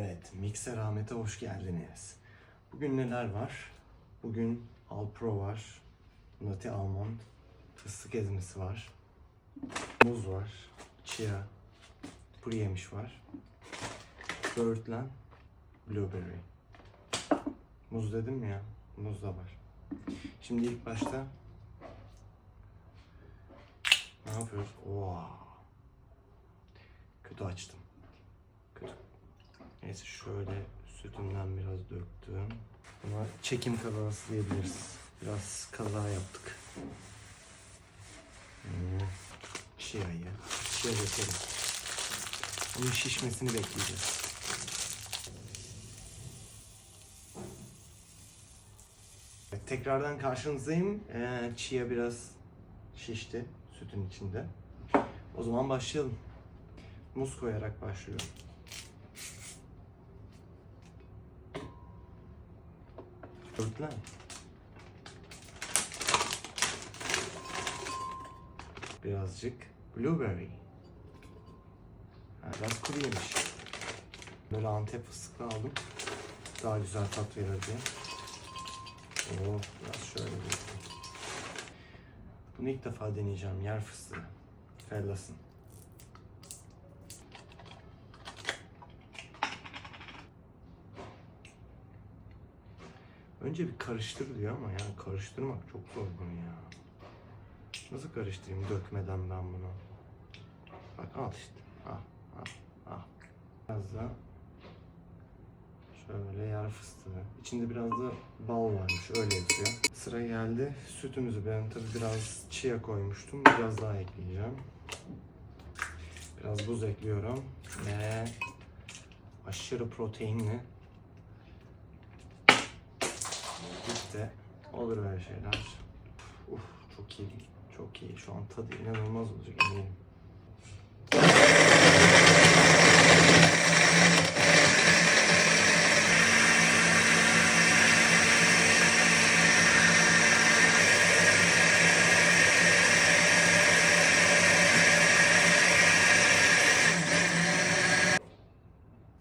Evet, Mikser Ahmet'e hoş geldiniz. Bugün neler var? Bugün Alpro var, Nati Almond, fıstık ezmesi var, muz var, chia, kuru yemiş var, böğürtlen, blueberry. Muz dedim ya? Muz da var. Şimdi ilk başta ne yapıyoruz? Wow. Kötü açtım. Neyse şöyle sütünden biraz döktüm. Buna çekim kazası diyebiliriz. Biraz kaza yaptık. Hmm. Chia'yı. Chia dökelim. Onun şişmesini bekleyeceğiz. Tekrardan karşınızdayım. Ee, chia biraz şişti sütün içinde. O zaman başlayalım. Muz koyarak başlıyorum. Böğürtlen. Birazcık blueberry. Ha, biraz kuru yemiş. Böyle antep fıstıklı aldım. Daha güzel tat verir diye. Oo, biraz şöyle bir. Bunu ilk defa deneyeceğim. Yer fıstığı. Fellas'ın. Önce bir karıştır diyor ama yani karıştırmak çok zor bunu ya. Nasıl karıştırayım dökmeden ben bunu? Bak al işte. Al, al, al. Biraz da şöyle yer fıstığı. İçinde biraz da bal varmış öyle yazıyor. Sıra geldi sütümüzü. Ben tabii biraz chia koymuştum. Biraz daha ekleyeceğim. Biraz buz ekliyorum. Ve aşırı proteinli İşte olur böyle şeyler. Uf çok iyi. Çok iyi. Şu an tadı inanılmaz olacak eminim.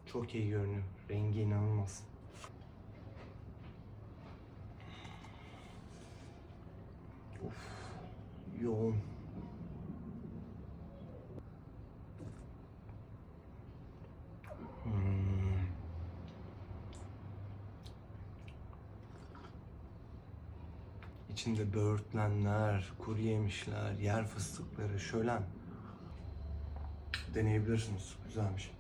Çok iyi görünüyor. Rengi inanılmaz. Of, yoğun. Hmm. İçinde böğürtlenler, kuru yemişler, yer fıstıkları, şölen. Deneyebilirsiniz. Güzelmiş.